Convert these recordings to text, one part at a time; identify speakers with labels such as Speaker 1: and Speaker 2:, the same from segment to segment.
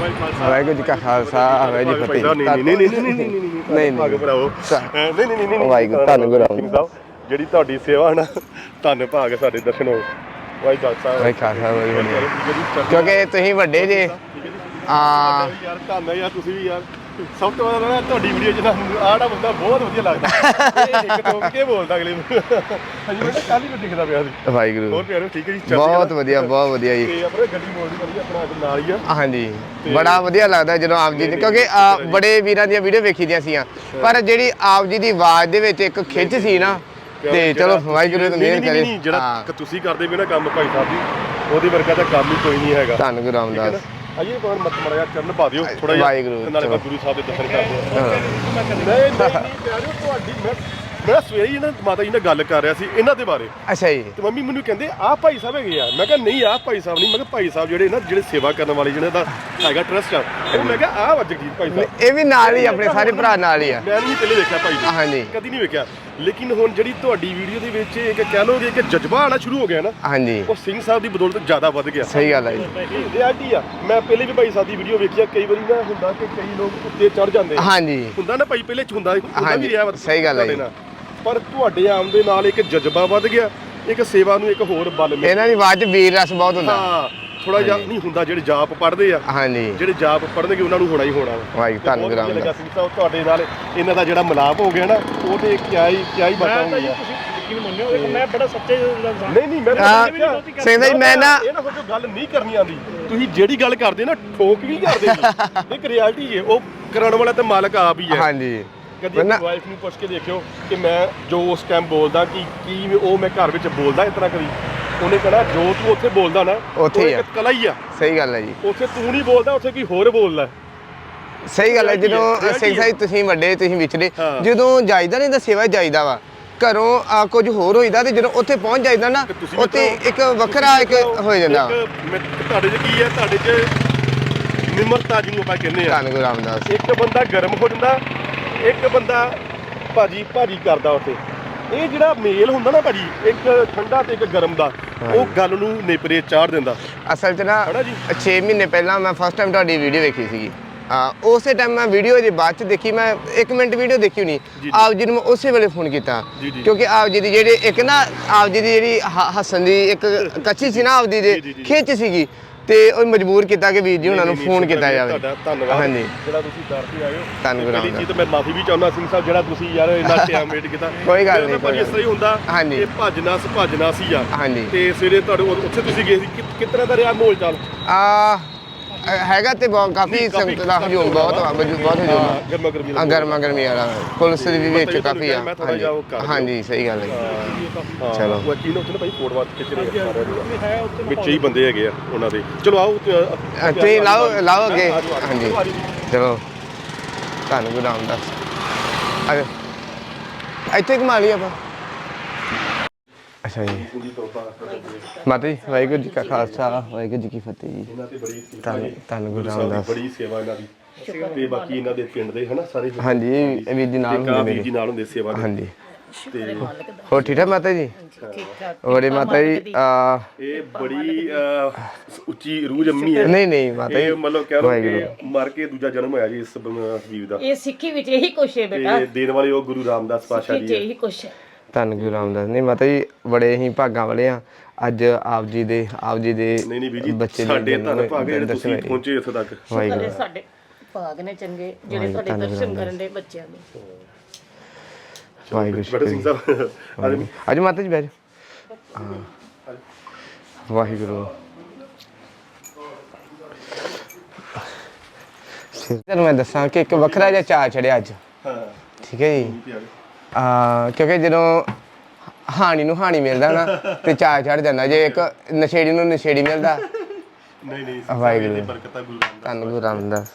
Speaker 1: ਵਾਹਿਗੁਰੂ ਜੀ ਕਾ ਖਾਲਸਾ ਵਾਹਿਗੁਰੂ ਜੀ ਕੀ ਫਤਿਹ
Speaker 2: ਨਹੀਂ ਨਹੀਂ ਨਹੀਂ ਨਹੀਂ ਨਹੀਂ ਨਹੀਂ ਨਹੀਂ ਭਰਾਵੋ
Speaker 1: ਨਹੀਂ
Speaker 2: ਨਹੀਂ ਨਹੀਂ
Speaker 1: ਵਾਹਿਗੁਰੂ ਧੰਨ ਗੁਰੂ
Speaker 2: ਸਾਹਿਬ ਜਿਹੜੀ ਤੁਹਾਡੀ ਸੇਵਾ ਨਾ ਧੰਨ ਭਾਗ ਸਾਡੇ ਦਰਸ਼ਨ ਹੋ ਵਾਹਿਗੁਰੂ ਸਾਹਿਬ
Speaker 1: ਵਾਹਿਗੁਰੂ ਕਿਉਂਕਿ ਤੁਸੀਂ ਵੱਡੇ ਜੇ ਆ
Speaker 2: ਯਾਰ ਧੰਨ ਯਾਰ ਤੁਸੀਂ ਵੀ ਯਾਰ ਸਭ ਤੋਂ ਪਹਿਲਾਂ ਨਾ ਤੁਹਾਡੀ ਵੀਡੀਓ 'ਚ ਨਾ ਆੜਾ ਬੰਦਾ ਬਹੁਤ ਵਧੀਆ ਲੱਗਦਾ। ਇਹ ਇੱਕ ਟੋਕ ਕੇ ਬੋਲਦਾ ਅਗਲੇ ਨੂੰ। ਹਾਂਜੀ ਮੈਂ ਕੱਲ ਹੀ ਨੂੰ ਦਿਖਦਾ ਪਿਆ ਸੀ।
Speaker 1: ਵਾਹਿਗੁਰੂ।
Speaker 2: ਹੋਰ ਪਿਆਰੇ ਠੀਕ ਹੈ ਜੀ?
Speaker 1: ਬਹੁਤ। ਵਧੀਆ ਬਹੁਤ ਵਧੀਆ ਜੀ।
Speaker 2: ਤੇ ਆਪਣੇ ਗੱਡੀ ਮੋੜਦੀ ਕਰੀ ਆਪਣਾ ਅੱਜ ਨਾਲ ਹੀ ਆ।
Speaker 1: ਹਾਂਜੀ। ਬੜਾ ਵਧੀਆ ਲੱਗਦਾ ਜਦੋਂ ਆਪ ਜੀ ਦੀ ਕਿਉਂਕਿ ਬੜੇ ਵੀਰਾਂ ਦੀਆਂ ਵੀਡੀਓ ਵੇਖੀ ਦੀਆਂ ਸੀਆਂ ਪਰ ਜਿਹੜੀ ਆਪ ਜੀ ਦੀ ਆਵਾਜ਼ ਦੇ ਵਿੱਚ ਇੱਕ ਖਿੱਚ ਸੀ ਨਾ ਤੇ ਚਲੋ ਵਾਹਿਗੁਰੂ ਤੋਂ ਮਿਹਰ ਕਰੇ।
Speaker 2: ਜਿਹੜਾ ਤੁਸੀਂ ਕਰਦੇ ਵੀ ਨਾ ਕੰਮ ਭਾਈ ਸਾਹਿਬ ਜੀ ਉਹਦੇ ਵਰਗਾ ਤਾਂ ਕੰਮ ਹੀ ਕੋਈ ਨਹੀਂ ਹੈਗਾ।
Speaker 1: ਧੰਨ ਗੁਰੂ ਰਾਮਦਾਸ।
Speaker 2: ਅਜੇ ਕੋਣ ਮਤ ਮੜਿਆ ਚਰਨ ਪਾ ਦਿਓ ਥੋੜਾ ਜਿਹਾ
Speaker 1: ਵਾਹਿਗੁਰੂ,
Speaker 2: ਨਾਲੇ
Speaker 1: ਚਲੋ।
Speaker 2: ਗੁਰੂ ਸਾਹਿਬ ਦੇ ਦਰਸ਼ਨ ਕਰਦੇ
Speaker 1: ਹਾਂ।
Speaker 2: ਨਹੀਂ ਨਹੀਂ ਨਹੀਂ ਪਿਆਰਿਓ ਤੁਹਾਡੀ ਮੈਂ ਮੈਂ ਸਵੇਰੇ ਹੀ ਨਾ ਮਾਤਾ ਜੀ ਨਾਲ ਗੱਲ ਕਰ ਰਿਹਾ ਸੀ ਇਹਨਾਂ ਦੇ ਬਾਰੇ।
Speaker 1: ਅੱਛਾ ਜੀ।
Speaker 2: ਤੇ ਮੰਮੀ ਮੈਨੂੰ ਕਹਿੰਦੇ ਆਹ ਭਾਈ ਸਾਹਿਬ ਹੈਗੇ ਆ। ਮੈਂ ਕਿਹਾ ਨਹੀਂ ਆਹ ਭਾਈ ਸਾਹਿਬ ਨਹੀਂ। ਮੈਂ ਕਿਹਾ ਭਾਈ ਸਾਹਿਬ ਜਿਹੜੇ ਨਾ ਜਿਹੜੇ ਸੇਵਾ ਕਰਨ ਵਾਲੇ ਜਿਹੜੇ ਦਾ ਹੈਗਾ ਟਰਸਟ ਆ ਉਹ ਮੈਂ ਕਿਹਾ ਆਹ ਵਾ ਜਗਜੀਤ ਭਾਈ ਸਾਹਿਬ।
Speaker 1: ਇਹ ਵੀ ਨਾਲ ਹੀ ਆਪਣੇ ਸਾਰੇ ਭਰਾ ਨਾਲ ਹੀ ਆ।
Speaker 2: ਮੈਂ ਨਹੀਂ ਪਹਿਲੇ ਵੇਖਿਆ ਭਾਈ ਜੀ
Speaker 1: ਹਾਂਜੀ।
Speaker 2: ਕਦੀ ਨਹੀਂ ਵੇਖਿਆ। ਲੇਕਿਨ ਹੁਣ ਜਿਹੜੀ ਤੁਹਾਡੀ ਵੀਡੀਓ ਦੇ ਵਿੱਚ ਇੱਕ ਕਹਿ ਲੋਗੇ ਕਿ ਜਜ਼ਬਾ ਆਣਾ ਸ਼ੁਰੂ ਹੋ ਗਿਆ ਨਾ
Speaker 1: ਹਾਂਜੀ।
Speaker 2: ਉਹ ਸਿੰਘ ਸਾਹਿਬ ਦੀ ਬਦੌਲਤ ਜ਼ਿਆਦਾ ਵੱਧ ਗਿਆ।
Speaker 1: ਸਹੀ ਗੱਲ ਹੈ ਜੀ।
Speaker 2: ਰਿਐਲਿਟੀ ਆ। ਮੈਂ ਪਹਿਲੇ ਵੀ ਭਾਈ ਸਾਹਿਬ ਦੀ ਵੀਡੀਓ ਵੇਖੀ ਆ ਕਈ ਵਾਰੀ ਨਾ ਹੁੰਦਾ ਕਿ ਕਈ ਲੋਕ ਉੱਤੇ ਚੜ ਜਾਂਦੇ ਆ।
Speaker 1: ਹਾਂਜੀ।
Speaker 2: ਹੁੰਦਾ ਨਾ ਭਾਈ ਪਹਿਲੇ ਚ ਹੁੰਦਾ ਹੁੰਦਾ
Speaker 1: ਹਾਂਜੀ,
Speaker 2: ਵੀ ਰਿਹਾ ਵਾ
Speaker 1: ਸਹੀ ਗੱਲ ਹੈ
Speaker 2: ਤੁਹਾਡੇ
Speaker 1: ਜੀ।
Speaker 2: ਨਾਲ। ਪਰ ਤੁਹਾਡੇ ਆਉਣ ਦੇ ਨਾਲ ਇੱਕ ਜਜ਼ਬਾ ਵੱਧ ਗਿਆ ਇੱਕ ਸੇਵਾ ਨੂੰ ਇੱਕ ਹੋਰ ਬਲ ਮਿਲਿਆ।
Speaker 1: ਇਹਨਾਂ ਦੀ ਆਵਾਜ਼ 'ਚ ਵੀਰ ਰਸ ਬਹੁਤ ਹੁੰਦਾ।
Speaker 2: ਹਾਂ ਥੋੜਾ ਜਿਹਾ ਨਹੀਂ ਹੁੰਦਾ ਜਿਹੜੇ ਜਾਪ ਪੜ੍ਹਦੇ ਆ।
Speaker 1: ਹਾਂਜੀ।
Speaker 2: ਜਿਹੜੇ ਜਾਪ ਪੜ੍ਹਨਗੇ ਉਹਨਾਂ ਨੂੰ ਹੋਣਾ ਹੀ ਹੋਣਾ ਵਾ।
Speaker 1: ਵਾਹਿਗੁਰੂ
Speaker 2: ਤੇ
Speaker 1: ਧੰਨ
Speaker 2: ਬਹੁਤ ਵਧੀਆ ਲੱਗਾ ਸਿੰਘ ਸਾਹਿਬ ਤੁਹਾਡੇ ਨਾਲ ਇਹਨਾਂ ਦਾ ਜਿਹੜਾ ਮਿਲਾਪ ਹੋ ਗਿਆ ਨਾ ਉਹ ਤੇ ਕਿਆ ਹੀ ਕਿਆ ਹੀ ਬਾਤਾਂ
Speaker 3: ਮੈਂ ਤਾਂ ਜੀ
Speaker 2: ਹੋਈਆਂ।
Speaker 3: ਤੁਸੀਂ ਯਕੀਨ ਮੰਨਿਓ ਇੱਕ ਮੈਂ ਬੜਾ ਸੱਚੇ ਇਨਸਾਨ
Speaker 2: ਨਹੀਂ ਨਹੀਂ ਮੈਂ
Speaker 1: ਹਾਂ,
Speaker 2: ਤਾਂ
Speaker 1: ਸਿੰਘ ਸਾਹਿਬ ਮੈਂ ਨਾ
Speaker 2: ਇਹ ਨਾ ਸੋਚੋ ਗੱਲ ਨਹੀਂ ਕਰਨੀ ਆਂਦੀ। ਤੁਸੀਂ ਜਿਹੜੀ ਗੱਲ ਕਰਦੇ ਨਾ ਠੋਕ ਵੀ ਕਰਦੇ। ਜੀ ਇੱਕ ਰਿਐਲਿਟੀ ਹੈ ਉਹ ਕਰਨ ਵਾਲਾ ਤੇ ਮਾਲਕ ਆਪ ਹੀ ਹੈ।
Speaker 1: ਹਾਂਜੀ।
Speaker 2: ਕਦੀ
Speaker 1: ਮੈਂ ਨਾ-
Speaker 2: ਆਪਣੀ ਵਾਈਫ ਨੂੰ ਪੁੱਛ ਕੇ ਦੇਖਿਓ ਕਿ ਮੈਂ ਜੋ ਉਸ ਟਾਈਮ ਬੋਲਦਾ ਕਿ ਕੀ ਉਹ ਮੈਂ ਘਰ ਵਿੱਚ ਬੋਲਦਾ ਇਸ ਤਰ੍ਹਾਂ ਕਦੀ? ਉਹਨੇ ਕਹਣਾ ਜੋ ਤੂੰ ਉੱਥੇ ਬੋਲਦਾ ਨਾ
Speaker 1: ਉੱਥੇ
Speaker 2: ਉਹ
Speaker 1: ਹੀ
Speaker 2: ਇੱਕ। ਕਲਾ ਹੀ ਆ।
Speaker 1: ਸਹੀ ਗੱਲ ਹੈ ਜੀ।
Speaker 2: ਉੱਥੇ ਤੂੰ ਨਹੀਂ ਬੋਲਦਾ ਉੱਥੇ ਕੋਈ ਹੋਰ ਬੋਲਦਾ।
Speaker 1: ਸਹੀ ਗੱਲ ਹੈ
Speaker 2: reality
Speaker 1: ਜਦੋਂ
Speaker 2: ਹੈ,
Speaker 1: ਸਿੰਘ ਸਾਹਿਬ ਤੁਸੀਂ ਵੱਡੇ ਤੁਸੀਂ ਵਿਚਲੇ
Speaker 2: ਹਾਂ।
Speaker 1: ਜਦੋਂ ਜਾਈਦਾ ਨਹੀਂ ਤਾਂ ਸੇਵਾ ਜਾਈਦਾ ਵਾ। ਘਰੋਂ ਆ, ਕੁਝ ਹੋਰ ਹੋਈਦਾ ਤੇ ਜਦੋਂ ਉੱਥੇ ਪਹੁੰਚ ਜਾਈਦਾ ਨਾ
Speaker 2: ਤੇ ਤੁਸੀਂ
Speaker 1: ਉੱਥੇ ਇੱਕ ਵੱਖਰਾ ਇੱਕ ਹੋ ਜਾਂਦਾ। ਵਾ।
Speaker 2: ਇੱਕ ਮੈਂ- ਤੁਹਾਡੇ 'ਚ ਕੀ ਹੈ? ਤੁਹਾਡੇ 'ਚ ਨਿਮਰਤਾ ਜਿਹਨੂੰ ਆਪਾਂ ਕਹਿੰਦੇ ਆ
Speaker 1: ਧੰਨ ਗੁਰੂ ਰਾਮਦਾਸ।
Speaker 2: ਇੱਕ ਬੰਦਾ ਗਰਮ ਹੋ ਜਾਂਦਾ ਇੱਕ ਬੰਦਾ ਭਾਜੀ ਭਾਜੀ ਕਰਦਾ ਉੱਥੇ ਇਹ ਜਿਹੜਾ ਮੇਲ ਹੁੰਦਾ ਨਾ ਭਾਜੀ ਇੱਕ ਠੰਡਾ ਤੇ ਇੱਕ ਗਰਮ ਦਾ ਉਹ ਗੱਲ ਨੂੰ ਨੇਪਰੇ ਚਾੜ ਦਿੰਦਾ
Speaker 1: ਅਸਲ 'ਚ ਨਾ
Speaker 2: ਹਨਾ ਜੀ?
Speaker 1: 6 ਮਹੀਨੇ ਪਹਿਲਾਂ ਮੈਂ ਫਸਟ ਟਾਈਮ ਤੁਹਾਡੀ ਵੀਡੀਓ ਵੇਖੀ ਸੀਗੀ ਆ ਉਸੇ ਟਾਈਮ ਮੈਂ ਵੀਡੀਓ ਜੇ ਬਾਅਦ ਚ ਦੇਖੀ ਮੈਂ 1 ਮਿੰਟ ਵੀਡੀਓ ਦੇਖੀ ਹੋਣੀ
Speaker 2: ਜੀ।
Speaker 1: ਆਪ ਜੀ ਨੂੰ ਮੈਂ ਉਸੇ ਵੇਲੇ ਫੋਨ ਕੀਤਾ। ਕਿਉਂਕਿ ਆਪ ਜੀ ਦੀ ਜਿਹੜੀ ਇੱਕ ਨਾ ਆਪ ਜੀ ਦੀ ਜਿਹੜੀ ਹੱਸਣ ਦੀ ਇੱਕ ਕੱਚੀ ਸੀ ਨਾ ਆਪ ਦੀ ਦੇ। ਖਿੱਚ ਸੀਗੀ ਤੇ ਉਹ ਮਜਬੂਰ ਕੀਤਾ ਕਿ ਵੀਰ ਜੀ ਉਹਨਾਂ ਨੂੰ ਫੋਨ ਕੀਤਾ ਜਾਵੇ।
Speaker 2: ਤੁਹਾਡਾ ਧੰਨਵਾਦ।
Speaker 1: ਹਾਂਜੀ।
Speaker 2: ਜਿਹੜਾ ਤੁਸੀਂ ਦਰ ਤੇ ਆਏ ਹੋ।
Speaker 1: ਧੰਨ ਗੁਰੂ
Speaker 2: ਪਹਿਲੀ
Speaker 1: ਰਾਮਦਾਸ।
Speaker 2: ਚੀਜ਼ ਤਾਂ ਮੈਂ ਮਾਫੀ ਵੀ ਚਾਹੁੰਦਾ ਸਿੰਘ ਸਾਹਿਬ ਜਿਹੜਾ ਤੁਸੀਂ ਯਾਰ ਇੰਨਾ ਟਾਈਮ ਵੇਟ ਕੀਤਾ।
Speaker 1: ਕੋਈ ਗੱਲ ਨਹੀਂ,
Speaker 2: ਭਾਜੀ ਇਸ ਤਰ੍ਹਾਂ ਹੀ ਹੁੰਦਾ
Speaker 1: ਹਾਂਜੀ।
Speaker 2: ਕਿ ਭੱਜਣਾ ਸੀ ਭੱਜਣਾ ਸੀ
Speaker 1: ਹਾਂਜੀ।
Speaker 2: ਤੇ ਸਵੇਰੇ ਤੁਹਾਡੇ ਉੱਥੇ ਤੁਸੀਂ ਗਏ ਸੀ। ਕਿਸ ਤਰ੍ਹਾਂ ਦਾ ਰਿਹਾ ਮਾਹੌਲ ਚਾਲ?
Speaker 1: ਆ ਹੈਗਾ ਤੇ ਬਹੁਤ ਕਾਫੀ ਸੰਗਤ ਦਾ ਹਜੂਮ ਬਹੁਤ ਬਹੁਤ ਹਜੂਮ
Speaker 2: ਗਰਮਾ ਗਰਮੀ
Speaker 1: ਆ ਗਰਮਾ ਪੁਲਿਸ ਦੀ ਵੀ ਵਿੱਚ ਕਾਫੀ ਆ। ਹਾਂਜੀ। ਸਹੀ ਗੱਲ ਹੈ। ਚਲੋ।
Speaker 2: ਵਿੱਚ ਹੀ ਬੰਦੇ ਹੈਗੇ ਆ ਉਹਨਾਂ ਦੇ। ਚਲੋ ਆਓ
Speaker 1: ਤੁਸੀਂ ਲਾਓ ਲਾਓ ਅੱਗੇ ਹਾਂਜੀ। ਚਲੋ। ਤੁਹਾਨੂੰ ਗੁਦਾਮ ਦੱਸ। ਇੱਥੇ ਘੁਮਾ ਲਈ ਆਪਾਂ। ਅੱਛਾ ਜੀ।
Speaker 2: ਪੂਰੀ ਤੋਬਾ।
Speaker 1: ਮਾਤਾ ਜੀ ਵਾਹਿਗੁਰੂ ਜੀ ਕਾ ਖਾਲਸਾ ਵਾਹਿਗੁਰੂ ਜੀ ਕੀ ਫਤਿਹ ਜੀ।
Speaker 2: ਇਹਨਾਂ ਤੇ ਬੜੀ ਕਿਰਪਾ
Speaker 1: ਧੰਨ-
Speaker 2: ਹੈ।
Speaker 1: ਧੰਨ ਗੁਰੂ
Speaker 2: ਗੁਰੂ ਸਾਹਿਬ ਦੀ
Speaker 1: ਰਾਮਦਾਸ।
Speaker 2: ਬੜੀ ਸੇਵਾ ਇਹਨਾਂ ਦੀ। ਤੇ ਬਾਕੀ ਇਹਨਾਂ ਦੇ ਪਿੰਡ ਦੇ ਹਨਾ ਸਾਰੇ
Speaker 1: ਹਾਂਜੀ ਇਹ ਵੀਰ ਜੀ ਨਾਲ ਹੁੰਦੇ
Speaker 2: ਵੀਰ ਜੀ
Speaker 1: ਮੇਰੇ
Speaker 2: ਨਾਲ ਹੁੰਦੇ ਸੇਵਾ ਦੇ।
Speaker 1: ਹਾਂਜੀ।
Speaker 2: ਤੇ
Speaker 1: ਹੋਰ ਠੀਕ ਠਾਕ ਮਾਤਾ ਜੀ?
Speaker 4: ਠੀਕ ਠਾਕ
Speaker 1: ਬੜੇ ਮਾਤਾ ਜੀ ਆ
Speaker 2: ਇਹ ਬੜੀ ਉੱਚੀ ਰੂਹ ਜੰਮੀ ਹੈ।
Speaker 1: ਨਹੀਂ ਨਹੀਂ ਮਾਤਾ
Speaker 2: ਇਹ
Speaker 1: ਜੀ
Speaker 2: ਮਤਲਬ ਕਹਿ ਲਓ। ਕਿ ਮਰ ਕੇ ਦੂਜਾ ਜਨਮ ਹੋਇਆ ਜੀ ਇਸ ਵੀਰ ਦਾ।
Speaker 4: ਇਹ ਸਿੱਖੀ ਵਿੱਚ ਇਹੀ ਕੁਛ ਹੈ ਬੇਟਾ।
Speaker 2: ਤੇ ਦੇਣ ਵਾਲੇ ਉਹ ਗੁਰੂ ਰਾਮਦਾਸ ਪਾਸ਼ਾ
Speaker 4: ਸਿੱਖੀ
Speaker 2: ਜੀ
Speaker 4: ਚ
Speaker 2: ਹੈ।
Speaker 4: ਇਹੀ ਕੁਛ ਹੈ।
Speaker 1: ਧੰਨ ਗੁਰੂ ਰਾਮਦਾਸ। ਨਹੀਂ ਮਾਤਾ ਜੀ ਬੜੇ ਹੀ ਭਾਗਾਂ ਵਾਲੇ ਆ। ਅੱਜ ਆਪ ਜੀ ਦੇ ਆਪ ਜੀ ਦੇ
Speaker 2: ਨਹੀਂ ਨਹੀਂ ਵੀਰ ਜੀ
Speaker 1: ਬੱਚੇ ਦੇ
Speaker 2: ਸਾਡੇ ਧੰਨ ਭਾਗ ਜਿਹੜੇ ਤੁਸੀਂ। ਪਹੁੰਚੇ ਇੱਥੇ ਤੱਕ।
Speaker 4: ਸਾਡੇ ਭਾਗ ਨੇ ਚੰਗੇ ਜਿਹੜੇ ਤੁਹਾਡੇ ਦਰਸ਼ਨ ਕਰਨ ਦੇ ਬੱਚਿਆਂ ਦੇ।
Speaker 1: ਵਾਹਿਗੁਰੂ
Speaker 2: ਬੜਾ ਸਿੰਘ ਸਾਹਿਬ। ਅੱਜ
Speaker 1: ਮਾਤਾ ਜੀ ਬੈਠ ਵਾਹਿਗੁਰੂ। ਤੁਹਾਨੂੰ ਮੈਂ ਦੱਸਾਂ ਕਿ ਇੱਕ ਵੱਖਰਾ ਜਿਹਾ ਚਾਅ ਚੜਿਆ ਅੱਜ।
Speaker 2: ਹਾਂ।
Speaker 1: ਠੀਕ ਹੈ ਜੀ?
Speaker 2: ਪਿਆਰੇ।
Speaker 1: ਆ ਕਿਉਂਕਿ ਜਦੋਂ ਹਾਨੀ ਨੂੰ ਹਾਨੀ ਮਿਲਦਾ ਨਾ ਤੇ ਚਾਅ ਚੜ ਜਾਂਦਾ ਜੇ ਇੱਕ ਨਸ਼ੇੜੀ ਨੂੰ ਨਸ਼ੇੜੀ ਮਿਲਦਾ।
Speaker 2: ਨਹੀਂ ਨਹੀਂ
Speaker 1: ਵਾਹਿਗੁਰੂ।
Speaker 2: ਦੀ ਬਰਕਤਾਂ ਗੁਰੂ ਰਾਮਦਾਸ
Speaker 1: ਧੰਨ ਗੁਰੂ ਰਾਮਦਾਸ।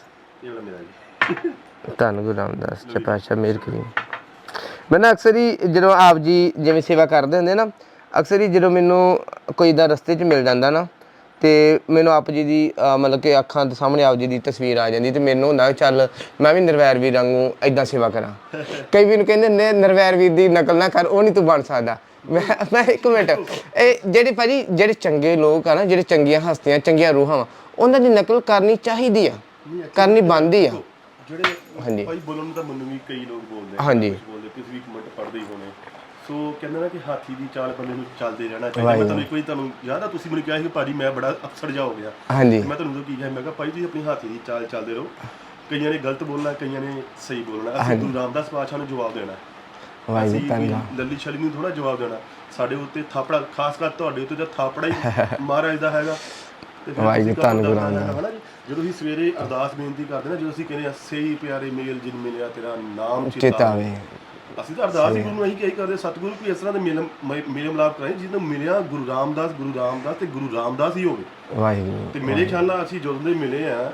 Speaker 2: ਇਹ ਵਾਲਾ ਮੇਰਾ ਜੀ।
Speaker 1: ਧੰਨ ਗੁਰੂ ਰਾਮਦਾਸ ਜੀ ਪਾਤਸ਼ਾਹ ਮਿਹਰ ਕਰੀ ਮੈਂ ਨਾ ਅਕਸਰ ਹੀ ਜਦੋਂ ਆਪ ਜੀ ਜਿਵੇਂ ਸੇਵਾ ਕਰਦੇ ਹੁੰਦੇ ਨਾ ਅਕਸਰ ਹੀ ਜਦੋਂ ਮੈਨੂੰ ਕੋਈ ਦਾ ਰਸਤੇ 'ਚ ਮਿਲ ਜਾਂਦਾ ਨਾ ਤੇ ਮੈਨੂੰ ਆਪ ਜੀ ਦੀ ਮਤਲਬ ਕਿ ਅੱਖਾਂ ਦੇ ਸਾਹਮਣੇ ਆਪ ਜੀ ਦੀ ਤਸਵੀਰ ਆ ਜਾਂਦੀ ਤੇ ਮੈਨੂੰ ਹੁੰਦਾ ਚੱਲ ਮੈਂ ਵੀ ਨਿਰਵੈਰ ਵੀਰ ਵਾਂਗੂ ਐਦਾਂ ਸੇਵਾ ਕਰਾਂ ਕਈ ਵੀ ਨੂੰ ਕਹਿੰਦੇ ਨੇ ਨਿਰਵੈਰ ਵੀਰ ਦੀ ਨਕਲ ਨਾ ਕਰ ਉਹ ਨਹੀਂ ਤੂੰ ਬਣ ਸਕਦਾ ਮੈਂ ਮੈਂ ਇੱਕ ਮਿੰਟ ਇਹ ਜਿਹੜੇ ਭਾਜੀ ਜਿਹੜੇ ਚੰਗੇ ਲੋਕ ਆ ਨਾ ਜਿਹੜੇ ਚੰਗੀਆਂ ਹਸਤੀਆਂ ਚੰਗੀਆਂ ਰੂਹਾਂ ਵਾ ਉਹਨਾਂ ਦੀ ਨਕਲ ਕਰਨੀ ਚਾਹੀਦੀ ਆ ਕਰਨੀ ਬਣਦੀ ਆ
Speaker 2: ਜਿਹੜੇ
Speaker 1: ਹਾਂਜੀ।
Speaker 2: ਭਾਈ ਬੋਲਣ ਨੂੰ ਤਾਂ ਮੈਨੂੰ ਵੀ ਕਈ ਲੋਕ ਬੋਲਦੇ ਆ,
Speaker 1: ਹਾਂਜੀ।
Speaker 2: ਕੁਛ ਬੋਲਦੇ ਤੁਸੀਂ ਵੀ ਕਮੈਂਟ ਪੜ੍ਹਦੇ ਹੀ ਹੋਣੇ ਸੋ ਕਹਿੰਦੇ ਨਾ ਕਿ ਹਾਥੀ ਦੀ ਚਾਲ ਬੰਦੇ ਨੂੰ ਚੱਲਦੇ ਰਹਿਣਾ ਚਾਹੀਦਾ। ਮੈਂ ਤੁਹਾਨੂੰ ਇੱਕ ਵਾਰੀ ਤੁਹਾਨੂੰ ਯਾਦ ਆ ਤੁਸੀਂ ਮੈਨੂੰ ਕਿਹਾ ਸੀ ਭਾਜੀ ਮੈਂ ਬੜਾ ਅਫਸਰ ਜਾ ਹੋ ਗਿਆ।
Speaker 1: ਹਾਂਜੀ।
Speaker 2: ਮੈਂ ਤੁਹਾਨੂੰ ਉਦੋਂ ਕੀ ਕਿਹਾ ਮੈਂ ਕਿਹਾ ਭਾਈ ਤੁਸੀਂ ਆਪਣੀ ਹਾਥੀ ਦੀ ਚਾਲ ਚੱਲਦੇ ਰਹੋ। ਕਈਆਂ ਨੇ ਗਲਤ ਬੋਲਣਾ ਕਈਆਂ ਨੇ ਸਹੀ ਬੋਲਣਾ। ਅਸੀਂ ਗੁਰੂ ਰਾਮਦਾਸ ਪਾਤਸ਼ਾਹ ਨੂੰ ਜਵਾਬ ਦੇਣਾ।
Speaker 1: ਵਾਹਿਗੁਰੂ ਧੰਨਵਾਦ।
Speaker 2: ਲੱਲੀ ਛਲੀ ਨੂੰ ਥੋੜਾ ਜਵਾਬ ਦੇਣਾ। ਸਾਡੇ ਉੱਤੇ ਥਾਪੜਾ ਖਾਸ ਕਰ ਤੁਹਾਡੇ ਉੱਤੇ ਜਦ ਥਾਪੜਾ ਹੀ ਮਹਾਰਾਜ ਦਾ ਹੈਗਾ।
Speaker 1: ਵਾਹਿਗੁਰੂ
Speaker 2: ਤੁਸੀਂ ਕਦੋਂ
Speaker 1: ਧੰਨ
Speaker 2: ਕਰਨਾ ਹੈਗਾ ਨਾ ਜੀ? ਜਦੋਂ ਅਸੀਂ ਸਵੇਰੇ ਅਰਦਾਸ ਬੇਨਤੀ ਕਰਦੇ ਨਾ ਜਦੋਂ ਅਸੀਂ ਕਹਿੰਦੇ ਆ ਸਹੀ ਪਿਆਰੇ ਮੇਲ ਜਿਨ ਮਿਲਿਆ ਤੇਰਾ ਨਾਮ ਚੇਤਾਵੇ ਅਸੀਂ ਤਾਂ ਅਰਦਾਸ ਹੀ ਗੁਰੂ ਨੂੰ ਇਹੀ ਕਹੀ ਕਰਦੇ ਸਤਿਗੁਰੂ ਕੋਈ ਇਸ ਤਰ੍ਹਾਂ ਦੇ ਮੇਲ ਮੇਲ ਮਿਲਾਪ ਕਰਾਏ ਜਿਹਨੂੰ ਮਿਲਿਆ ਗੁਰੂ ਰਾਮਦਾਸ ਗੁਰੂ ਰਾਮਦਾਸ ਤੇ ਗੁਰੂ ਰਾਮਦਾਸ ਹੀ ਹੋਵੇ।
Speaker 1: ਵਾਹਿਗੁਰੂ
Speaker 2: ਤੇ ਮੇਰੇ ਖਿਆਲ ਨਾਲ ਅਸੀਂ ਜਦੋਂ ਦੇ ਮਿਲੇ ਆ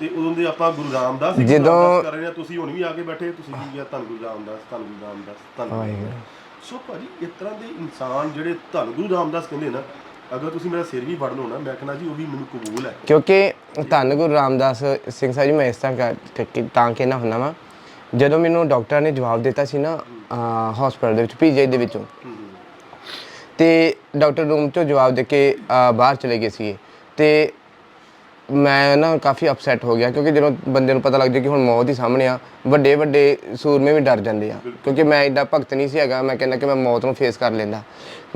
Speaker 2: ਤੇ ਉਦੋਂ ਦੇ ਆਪਾਂ ਗੁਰੂ ਰਾਮਦਾਸ ਹੀ
Speaker 1: ਜਦੋਂ-
Speaker 2: ਕਰ ਰਹੇ ਆ ਤੁਸੀਂ ਹੁਣ ਵੀ ਆ ਕੇ ਬੈਠੇ ਤੁਸੀਂ ਕੀ ਕਿਹਾ? ਧੰਨ ਗੁਰੂ ਰਾਮਦਾਸ ਧੰਨ ਗੁਰੂ ਰਾਮਦਾਸ ਧੰਨ ਗੁਰੂ
Speaker 1: ਵਾਹਿਗੁਰੂ।
Speaker 2: ਸੋ ਭਾਜੀ ਇਸ ਤਰ੍ਹਾਂ ਦੇ ਇਨਸਾਨ ਜਿਹੜੇ ਧੰਨ ਗੁਰੂ ਰਾਮਦਾਸ ਕਹਿੰਦੇ ਨਾ ਅਗਰ ਤੁਸੀਂ ਮੇਰਾ ਸਿਰ ਵੀ ਫੜ ਲਓ ਨਾ ਮੈਂ ਕਹਿੰਦਾ ਜੀ ਉਹ ਵੀ ਮੈਨੂੰ ਕਬੂਲ ਹੈ।
Speaker 1: ਕਿਉਂਕਿ ਧੰਨ ਗੁਰੂ ਰਾਮਦਾਸ ਸਿੰਘ ਸਾਹਿਬ ਜੀ ਮੈਂ ਇਸ ਤਰ੍ਹਾਂ ਕਰ- ਕਿ- ਤਾਂ ਕਹਿਣਾ ਹੁੰਦਾ ਵਾਂ ਜਦੋਂ ਮੈਨੂੰ ਡਾਕਟਰ ਨੇ ਜਵਾਬ ਦਿੱਤਾ ਸੀ ਨਾ ਹਸਪੀਟਲ ਦੇ ਵਿੱਚ ਪੀਜੀ ਦੇ ਵਿੱਚੋਂ। ਤੇ ਡਾਕਟਰ ਰੂਮ ਚੋਂ ਜਵਾਬ ਦੇ ਕੇ ਅਹ, ਬਾਹਰ ਚਲੇ ਗਏ ਸੀ ਤੇ ਮੈਂ ਨਾ ਕਾਫੀ ਅਪਸੈਟ ਹੋ ਗਿਆ ਕਿਉਂਕਿ ਜਦੋਂ ਬੰਦੇ ਨੂੰ ਪਤਾ ਲੱਗ ਜਾਏ ਕਿ ਹੁਣ ਮੌਤ ਹੀ ਸਾਹਮਣੇ ਆ ਵੱਡੇ ਵੱਡੇ ਸੂਰਮੇ ਵੀ ਡਰ ਜਾਂਦੇ ਆ। ਕਿਉਂਕਿ ਮੈਂ ਐਡਾ ਭਗਤ ਨਹੀਂ ਸੀ ਹੈਗਾ ਮੈਂ ਕਹਿੰਦਾ ਕਿ ਮੈਂ ਮੌਤ ਨੂੰ ਫੇਸ ਕਰ ਲੈਂਦਾ।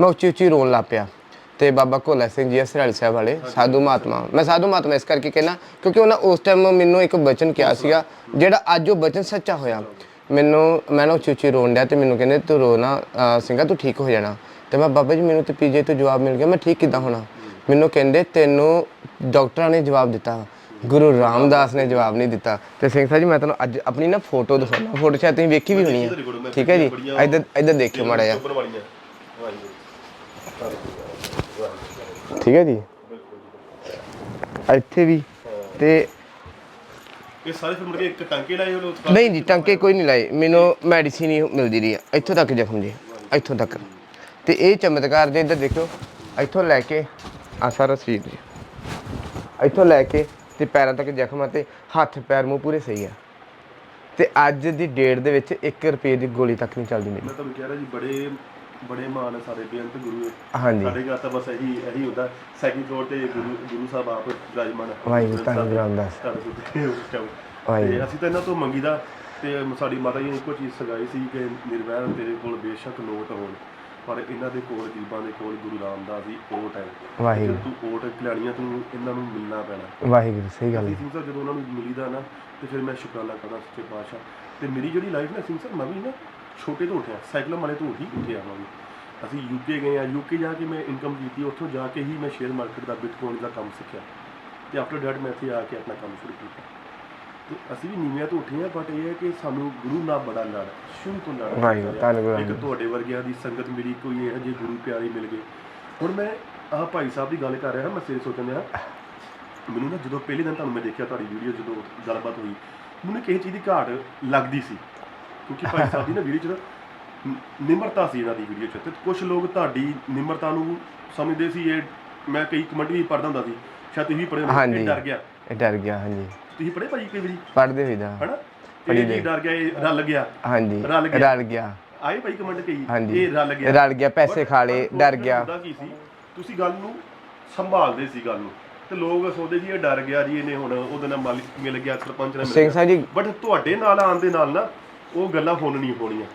Speaker 1: ਮੈਂ ਉੱਚੀ ਉੱਚੀ ਰੋਣ ਲੱਗ ਪਿਆ। ਤੇ ਬਾਬਾ ਕੋਲਾ ਸਿੰਘ ਜੀ ਅਸਰਾਲ ਸਾਹਿਬ ਵਾਲੇ ਸਾਧੂ ਮਹਾਤਮਾ। ਮੈਂ ਸਾਧੂ ਮਹਾਤਮਾ ਇਸ ਕਰਕੇ ਕਹਿਣਾ, ਕਿਉਂਕਿ ਉਹਨਾਂ ਉਸ ਟਾਈਮ ਮੈਨੂੰ ਇੱਕ ਬਚਨ ਕਿਹਾ ਸੀਗਾ, ਜਿਹੜਾ ਅੱਜ ਉਹ ਬਚਨ ਸੱਚਾ ਹੋਇਆ। ਮੈਨੂੰ, ਮੈਂ ਨਾ ਉੱਚੀ ਉੱਚੀ ਰੋਣ ਡਿਆ ਤੇ ਮੈਨੂੰ ਕਹਿੰਦੇ, ਤੂੰ ਰੋਣਾ ਨਾ ਸਿੰਘਾ, ਤੂੰ ਠੀਕ ਹੋ ਜਾਣਾ। ਤੇ ਮੈਂ ਬਾਬਾ ਜੀ, ਮੈਨੂੰ ਤੇ ਪੀਜੇ ਤੋਂ ਜਵਾਬ ਮਿਲ ਗਿਆ, ਮੈਂ ਠੀਕ ਕਿੱਦਾਂ ਹੋਣਾ? ਮੈਨੂੰ ਕਹਿੰਦੇ, ਤੈਨੂੰ ਡਾਕਟਰਾਂ ਨੇ ਜਵਾਬ ਦਿੱਤਾ, ਗੁਰੂ ਰਾਮਦਾਸ ਨੇ ਜਵਾਬ ਨਹੀਂ ਦਿੱਤਾ। ਤੇ ਸਿੰਘ ਸਾਹਿਬ ਜੀ, ਮੈਂ ਤੁਹਾਨੂੰ ਅੱਜ ਆਪਣੀ ਨਾ ਫੋਟੋ ਦਿਖਾਉਣਾ, ਫੋਟੋ ਸ਼ਾਇਦ ਤੁਸੀਂ ਵੇਖੀ ਵੀ ਹੋਣੀ ਹੈ। ਠੀਕ ਹੈ ਜੀ? ਇੱਧਰ ਇੱਧਰ ਦੇਖਿਓ ਮਾੜਾ ਜਿਹਾ। ਠੀਕ ਹੈ ਜੀ? ਇੱਥੇ ਵੀ ਤੇ
Speaker 2: ਇਹ ਸਾਰੇ ਫਿਰ ਮੁੜ ਕੇ ਇੱਕ ਟਾਂਕੇ ਲਾਏ ਹੋਏ ਉਸ
Speaker 1: ਨਹੀਂ ਜੀ ਟੰਕੇ ਕੋਈ ਨਹੀਂ ਲਾਏ। ਮੈਨੂੰ ਮੈਡੀਸਿਨ ਹੀ ਮਿਲਦੀ ਰਹੀ ਹੈ ਇੱਥੋਂ ਤੱਕ ਜ਼ਖਮ ਜੀ ਇੱਥੋਂ ਤੱਕ। ਤੇ ਇਹ ਚਮਤਕਾਰ ਜੇ ਇੱਧਰ ਦੇਖੋ ਇੱਥੋਂ ਲੈ ਕੇ ਆ ਸਾਰਾ ਸਰੀਰ ਜੀ। ਇੱਥੋਂ ਲੈ ਕੇ ਤੇ ਪੈਰਾਂ ਤੱਕ ਜ਼ਖਮ ਆ ਤੇ ਹੱਥ ਪੈਰ ਮੂੰਹ ਪੂਰੇ ਸਹੀ ਆ। ਤੇ ਅੱਜ ਦੀ ਡੇਟ ਦੇ ਵਿੱਚ 1 ਰੁਪਏ ਦੀ ਗੋਲੀ ਤੱਕ ਨਹੀਂ ਚੱਲਦੀ ਮੇਰੀ।
Speaker 2: ਮੈਂ ਤੁਹਾਨੂੰ ਕਹਿ ਰਿਹਾ ਜੀ ਬੜੇ ਬੜੇ ਮਾਨ ਹੈ ਸਾਡੇ ਬੇਅੰਤ ਗੁਰੂ ਹੈ।
Speaker 1: ਹਾਂਜੀ।
Speaker 2: ਸਾਡੇ ਘਰ ਤਾਂ ਬਸ ਇਹੀ ਇਹੀ ਹੁੰਦਾ। ਸੈਕਿੰਡ ਫਲੋਰ ਤੇ ਗੁਰੂ ਗੁਰੂ ਸਾਹਿਬ ਆਪ ਵਿਰਾਜਮਾਨ।
Speaker 1: ਵਾਹਿਗੁਰੂ ਧੰਨ ਗੁਰੂ ਰਾਮਦਾਸ।
Speaker 2: ਸਾਡੇ ਸੁੱਤੇ ਉਸ time।
Speaker 1: ਵਾਹਿਗੁਰੂ।
Speaker 2: ਤੇ ਅਸੀਂ ਤਾਂ ਇਹਨਾਂ ਤੋਂ ਮੰਗੀਦਾ ਤੇ ਸਾਡੀ ਮਾਤਾ ਜੀ ਨੇ ਇੱਕੋ ਚੀਜ਼ ਸਗਾਈ ਸੀ ਕਿ ਨਿਰਵੈਰ ਤੇਰੇ ਕੋਲ ਬੇਸ਼ੱਕ ਨੋਟ ਹੋਣ। ਪਰ ਇਹਨਾਂ ਦੇ ਕੋਲ ਗਰੀਬਾਂ ਦੇ ਕੋਲ ਗੁਰੂ ਰਾਮਦਾਸ ਦੀ ਓਟ ਹੈ।
Speaker 1: ਵਾਹਿਗੁਰੂ।
Speaker 2: ਤੂੰ ਓਟ ਖਿਲਾਣੀਆਂ ਤੂੰ ਇਹਨਾਂ ਨੂੰ ਮਿਲਣਾ ਪੈਣਾ।
Speaker 1: ਵਾਹਿਗੁਰੂ ਸਹੀ ਗੱਲ ਹੈ।
Speaker 2: ਸਿੰਘ ਸਾਹਿਬ ਜਦੋਂ ਉਹਨਾਂ ਨੂੰ ਮਿਲੀਦਾ ਨਾ ਤੇ ਫਿਰ ਮੈਂ ਸ਼ੁਕਰਾਨਾ ਕਰਦਾ ਸੱਚੇ ਪਾਤਸ਼ਾਹ। ਤੇ ਮੇਰੀ ਜਿਹੜੀ ਲਾਈਫ ਨਾ ਸਿੰਘ ਸਾਹਿਬ ਮੈਂ ਵੀ ਨਾ ਛੋਟੇ ਤੋਂ ਉੱਠਿਆ ਸਾਈਕਲਾਂ ਵਾਲੇ ਤੋਂ ਹੀ ਉੱਠਿਆ ਮੈਂ ਵੀ। ਅਸੀਂ ਯੂਕੇ ਗਏ ਆ ਯੂਕੇ ਜਾ ਕੇ ਮੈਂ ਇਨਕਮ ਕੀਤੀ ਉੱਥੋਂ ਜਾ ਕੇ ਹੀ ਮੈਂ ਸ਼ੇਅਰ ਮਾਰਕੀਟ ਦਾ ਬਿਟਕੋਇਨ ਦਾ ਕੰਮ ਸਿੱਖਿਆ। ਤੇ ਆਫਟਰ ਡੈਟ ਮੈਂ ਇੱਥੇ ਆ ਕੇ ਆਪਣਾ ਕੰਮ ਸ਼ੁਰੂ ਕੀਤਾ। ਤੇ ਅਸੀਂ ਵੀ ਨੀਵਿਆਂ ਤੋਂ ਉੱਠੇ ਆ ਬਟ ਇਹ ਹੈ ਕਿ ਸਾਨੂੰ ਗੁਰੂ ਨਾਲ ਬੜਾ ਲੜ ਸ਼ੁਰੂ ਤੋਂ ਲੜ
Speaker 1: ਵਾਹਿਗੁਰੂ, ਧੰਨ ਗੁਰੂ
Speaker 2: ਇੱਕ ਤੁਹਾਡੇ ਵਰਗਿਆਂ ਦੀ ਸੰਗਤ ਮੇਰੀ ਕੋਈ ਇਹੋ ਜਿਹੇ ਗੁਰੂ ਪਿਆਰੇ ਮਿਲ ਗਏ। ਹੁਣ ਮੈਂ ਆਹ ਭਾਈ ਸਾਹਿਬ ਦੀ ਗੱਲ ਕਰ ਰਿਹਾ ਮੈਂ ਸਿਰ ਸੋਚਣ ਡਿਆ ਮੈਨੂੰ ਨਾ ਜਦੋਂ ਪਹਿਲੇ ਦਿਨ ਤੁਹਾਨੂੰ ਮੈਂ ਦੇਖਿਆ ਤੁਹਾਡੀ ਵੀਡੀਓ ਜਦੋਂ ਗੱਲਬਾਤ ਹੋਈ ਮੈਨੂੰ ਕਿਸੇ ਚੀਜ਼ ਦੀ ਘਾਟ ਲੱਗਦੀ ਸੀ। ਕਿਉਂਕਿ ਭਾਈ ਸਾਹਿਬ ਦੀ ਨਾ ਵੀਡੀਓ 'ਚ ਨਾ ਨਿਮਰਤਾ ਸੀ ਇਹਨਾਂ ਦੀ ਵੀਡੀਓ 'ਚ ਤੇ ਕੁਝ ਲੋਕ ਤੁਹਾਡੀ ਨਿਮਰਤਾ ਨੂੰ ਸਮਝਦੇ ਸੀ ਇਹ ਮੈਂ ਕਈ ਕਮੈਂਟ ਵੀ ਪੜ੍ਹਦਾ ਹੁੰਦਾ ਸੀ ਸ਼ਾਇਦ ਤੁਸੀਂ ਵੀ ਪੜ੍ਹੇ ਹੋਣੇ,
Speaker 1: ਹਾਂਜੀ।
Speaker 2: ਇਹ ਡਰ ਗਿਆ।
Speaker 1: ਇਹ ਡਰ ਗਿਆ ਹਾਂਜੀ।
Speaker 2: ਤੁਸੀਂ ਪੜ੍ਹੇ ਭਾਜੀ ਕਈ ਵਾਰੀ?
Speaker 1: ਪੜਦੇ ਹੋਈਦਾ
Speaker 2: ਹਨਾ? ਇਹ ਜੀ ਡਰ ਗਿਆ ਇਹ ਰਲ ਗਿਆ।
Speaker 1: ਹਾਂਜੀ
Speaker 2: ਰਲ ਗਿਆ।
Speaker 1: ਰਲ ਗਿਆ।
Speaker 2: ਆਏ ਭਾਈ ਕਮੈਂਟ ਕਈ?
Speaker 1: ਹਾਂਜੀ
Speaker 2: ਇਹ ਰਲ ਗਿਆ।
Speaker 1: ਰਲ ਗਿਆ ਪੈਸੇ ਖਾ ਲਏ ਡਰ ਗਿਆ।
Speaker 2: ਹੁੰਦਾ ਕੀ ਸੀ? ਤੁਸੀਂ ਗੱਲ ਨੂੰ ਸੰਭਾਲਦੇ ਸੀ ਗੱਲ ਨੂੰ। ਤੇ ਲੋਕ ਸੋਚਦੇ ਸੀ ਇਹ ਡਰ ਗਿਆ ਜੀ ਇਹਨੇ ਹੁਣ ਉਹਦੇ ਨਾਲ ਮਾਲਿਕ ਮਿਲ ਗਿਆ ਸਰਪੰਚ ਨਾਲ ਮਿਲ
Speaker 1: ਸਿੰਘ
Speaker 2: ਗਿਆ।
Speaker 1: ਸਾਹਿਬ ਜੀ
Speaker 2: ਬਟ ਤੁਹਾਡੇ ਨਾਲ ਆਉਣ ਦੇ ਨਾਲ ਨਾ ਉਹ ਗੱਲਾਂ ਹੁਣ ਨਹੀਂ ਹੋਣੀਆਂ।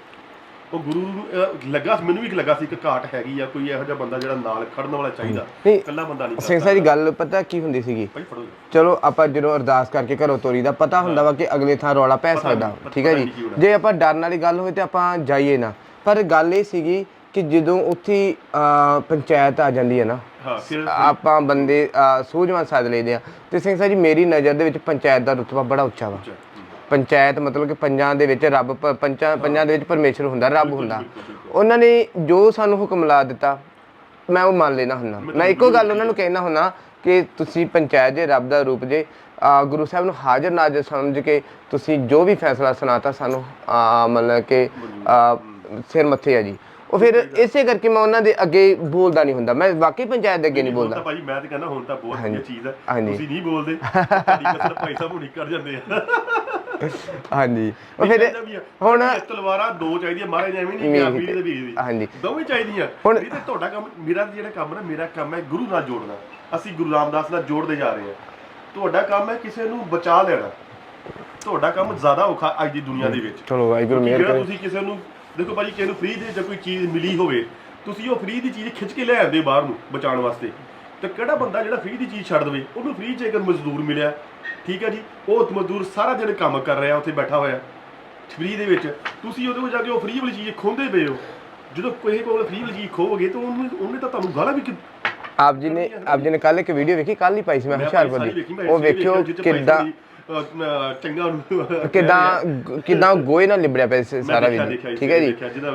Speaker 2: ਉਹ ਗੁਰੂ ਨੂੰ ਅਹ, ਲੱਗਾ ਮੈਨੂੰ ਵੀ ਲੱਗਾ ਸੀ ਕਿ ਘਾਟ ਹੈਗੀ ਆ ਕੋਈ ਇਹੋ ਜਿਹਾ ਬੰਦਾ ਜਿਹੜਾ ਨਾਲ ਖੜਨ ਵਾਲਾ ਚਾਹੀਦਾ।
Speaker 1: ਨਹੀਂ,
Speaker 2: ਇਕੱਲਾ ਬੰਦਾ ਨਹੀਂ
Speaker 1: ਸਿੰਘ ਸਾਹਿਬ ਜੀ ਗੱਲ ਪਤਾ ਕੀ ਹੁੰਦੀ ਸੀਗੀ?
Speaker 2: ਭਾਈ ਫੜੋ ਜੀ।
Speaker 1: ਚਲੋ ਆਪਾਂ ਜਦੋਂ ਅਰਦਾਸ ਕਰਕੇ ਘਰੋਂ ਤੋਰੀ ਦਾ ਪਤਾ ਹੁੰਦਾ ਵਾ ਕਿ ਅਗਲੇ ਥਾਂ ਰੌਲਾ ਪੈ ਸਕਦਾ। ਠੀਕ ਹੈ
Speaker 2: ਪਤਾ
Speaker 1: ਜੀ?
Speaker 2: ਨਹੀਂ ਕੀ ਹੋਣਾ।
Speaker 1: ਜੇ ਆਪਾਂ ਡਰਨ ਵਾਲੀ ਗੱਲ ਹੋਵੇ ਤੇ ਆਪਾਂ ਜਾਈਏ ਨਾ। ਪਰ ਗੱਲ ਇਹ ਸੀਗੀ ਕਿ ਜਦੋਂ ਉੱਥੇ ਅਹ, ਪੰਚਾਇਤ ਆ ਜਾਂਦੀ ਹੈ ਨਾ
Speaker 2: ਹਾਂ ਫਿਰ
Speaker 1: ਆਪਾਂ ਬੰਦੇ ਅਹ, ਸੂਝਵਾਨ ਸਾਧ ਲਈਦੇ ਆ। ਤੇ ਸਿੰਘ ਸਾਹਿਬ ਜੀ ਮੇਰੀ ਨਜ਼ਰ ਦੇ ਵਿੱਚ ਪੰਚਾਇਤ ਦਾ ਰੁਤਬਾ ਬੜਾ ਉੱਚਾ ਵਾ। ਪੰਚਾਇਤ ਮਤਲਬ ਕਿ ਪੰਜਾਂ ਦੇ ਵਿੱਚ ਰੱਬ ਪ- ਪੰਜਾਂ ਪੰਜਾਂ ਦੇ ਵਿੱਚ ਪਰਮੇਸ਼ਰ ਹੁੰਦਾ ਰੱਬ ਹੁੰਦਾ। ਉਹਨਾਂ ਨੇ ਜੋ ਸਾਨੂੰ ਹੁਕਮ ਲਾ ਦਿੱਤਾ ਮੈਂ ਉਹ ਮੰਨ ਲੈਣਾ ਹੁੰਦਾ। ਮੈਂ ਇੱਕੋ ਗੱਲ ਉਹਨਾਂ ਨੂੰ ਕਹਿਣਾ ਹੁੰਦਾ ਕਿ ਤੁਸੀਂ ਪੰਚਾਇਤ ਜੇ ਰੱਬ ਦਾ ਰੂਪ ਜੇ ਅਹ ਗੁਰੂ ਸਾਹਿਬ ਨੂੰ ਹਾਜ਼ਰ ਨਾਜ਼ਰ ਸਮਝ ਕੇ ਤੁਸੀਂ ਜੋ ਵੀ ਫੈਸਲਾ ਸੁਣਾਤਾ ਸਾਨੂੰ ਅਹ ਮਤਲਬ ਕਿ ਅਹ ਸਿਰ ਮੱਥੇ ਆ ਜੀ। ਉਹ ਫਿਰ ਇਸੇ ਕਰਕੇ ਮੈਂ ਉਹਨਾਂ ਦੇ ਅੱਗੇ ਬੋਲਦਾ ਨਹੀਂ ਹੁੰਦਾ। ਮੈਂ ਵਾਕਈ ਪੰਚਾਇਤ ਦੇ ਅੱਗੇ ਨਹੀਂ
Speaker 2: ਹੁਣ
Speaker 1: ਬੋਲਦਾ।
Speaker 2: ਤਾਂ ਭਾਜੀ ਮੈਂ ਤਾਂ ਕਹਿੰਦਾ ਹੁਣ ਤਾਂ ਬਹੁਤ ਵਧੀਆ ਚੀਜ਼ ਹੈ।
Speaker 1: ਹਾਂਜੀ।
Speaker 2: ਤੁਸੀਂ ਨਹੀਂ ਬੋਲਦੇ। ਤੁਹਾਡੀ ਕਸਰ ਭਾਈ ਸਾਹਿਬ ਹੁਣੀ ਕਰ ਜਾਂਦੇ ਆ।
Speaker 1: ਹਾਂਜੀ। ਉਹ ਫਿਰ
Speaker 2: ਵੀ
Speaker 1: ਹੁਣ
Speaker 2: ਇਹ ਤਲਵਾਰਾਂ ਦੋ ਚਾਹੀਦੀਆਂ ਮਹਾਰਾਜ ਐਵੇਂ ਨਹੀਂ ਕਿਹਾ ਪੀੜੀ ਦੇ ਦੀ।
Speaker 1: ਹਾਂਜੀ।
Speaker 2: ਦੋਵੇਂ ਚਾਹੀਦੀਆਂ।
Speaker 1: ਹੁਣ-
Speaker 2: ਨਹੀਂ ਤੇ ਤੁਹਾਡਾ ਕੰਮ ਮੇਰਾ ਜਿਹੜਾ ਕੰਮ ਨਾ ਮੇਰਾ ਕੰਮ ਹੈ ਗੁਰੂ ਨਾਲ ਜੋੜਨਾ। ਅਸੀਂ ਗੁਰੂ ਰਾਮਦਾਸ ਨਾਲ ਜੋੜਦੇ ਜਾ ਰਹੇ ਹਾਂ। ਤੁਹਾਡਾ ਕੰਮ ਹੈ ਕਿਸੇ ਨੂੰ ਬਚਾ ਲੈਣਾ। ਤੁਹਾਡਾ ਕੰਮ ਜ਼ਿਆਦਾ ਔਖਾ ਅੱਜ ਦੀ ਦੁਨੀਆ ਦੇ ਵਿੱਚ।
Speaker 1: ਚਲੋ ਵਾਹਿਗੁਰੂ ਮਿਹਰ ਕਰੇ।
Speaker 2: ਤੁਸੀਂ ਕਿਸੇ ਨੂੰ ਦੇਖੋ ਭਾਜੀ ਕਿਸੇ ਨੂੰ ਫ੍ਰੀ ਦੇ ਜਾਂ ਕੋਈ ਚੀਜ਼ ਮਿਲੀ ਹੋਵੇ ਤੁਸੀਂ ਉਹ ਫ੍ਰੀ ਦੀ ਚੀਜ਼ ਖਿੱਚ ਕੇ ਲੈ ਆਉਂਦੇ ਬਾਹਰ ਨੂੰ ਬਚਾਉਣ ਵਾਸਤੇ। ਤੇ ਕਿਹੜਾ ਬੰਦਾ ਜਿਹੜਾ ਫ੍ਰੀ ਦੀ ਚੀਜ਼ ਛੱਡ ਦੇਵੇ ਉਹਨੂੰ ਫ੍ਰੀ 'ਚ ਇੱਕ ਮਜ਼ਦੂਰ ਮਿਲਿਆ। ਠੀਕ ਹੈ ਜੀ? ਉਹ ਮਜ਼ਦੂਰ ਸਾਰਾ ਦਿਨ ਕੰਮ ਕਰ ਰਿਹਾ ਉੱਥੇ ਬੈਠਾ ਹੋਇਆ। ਫ੍ਰੀ ਦੇ ਵਿੱਚ। ਤੁਸੀਂ ਉਹਦੇ ਕੋਲ ਜਾ ਕੇ ਉਹ ਫ੍ਰੀ ਵਾਲੀ ਚੀਜ਼ ਖੋਹਦੇ ਪਏ ਹੋ। ਜਦੋਂ ਕੋਈ ਕੋਲ ਫ੍ਰੀ ਵਾਲੀ ਚੀਜ਼ ਖੋਵੋਗੇ ਤਾਂ ਉਹਨੂੰ ਉਹਨੇ ਤਾਂ ਤੁਹਾਨੂੰ ਗਾਲਾਂ ਵੀ ਕਿ-
Speaker 1: ਆਪ ਜੀ ਨੇ ਆਪ ਜੀ ਨੇ ਕੱਲ ਇੱਕ ਵੀਡੀਓ ਵੇਖੀ ਕੱਲ ਹੀ ਪਾਈ ਸੀ ਮੈਂ ਹੁਸ਼ਿਆਰਪੁਰ ਦੀ। ਉਹ ਵੇਖਿਓ ਕਿੱਦਾਂ
Speaker 2: ਚੰਗਾ ਉਹਨੂੰ
Speaker 1: ਕਿਦਾਂ ਕਿਦਾਂ ਗੋਏ ਨਾਲ ਲਿਬੜਿਆ ਪਿਆ ਸੀ ਸਾਰਾ ਵੀ ਠੀਕ ਹੈ ਜੀ?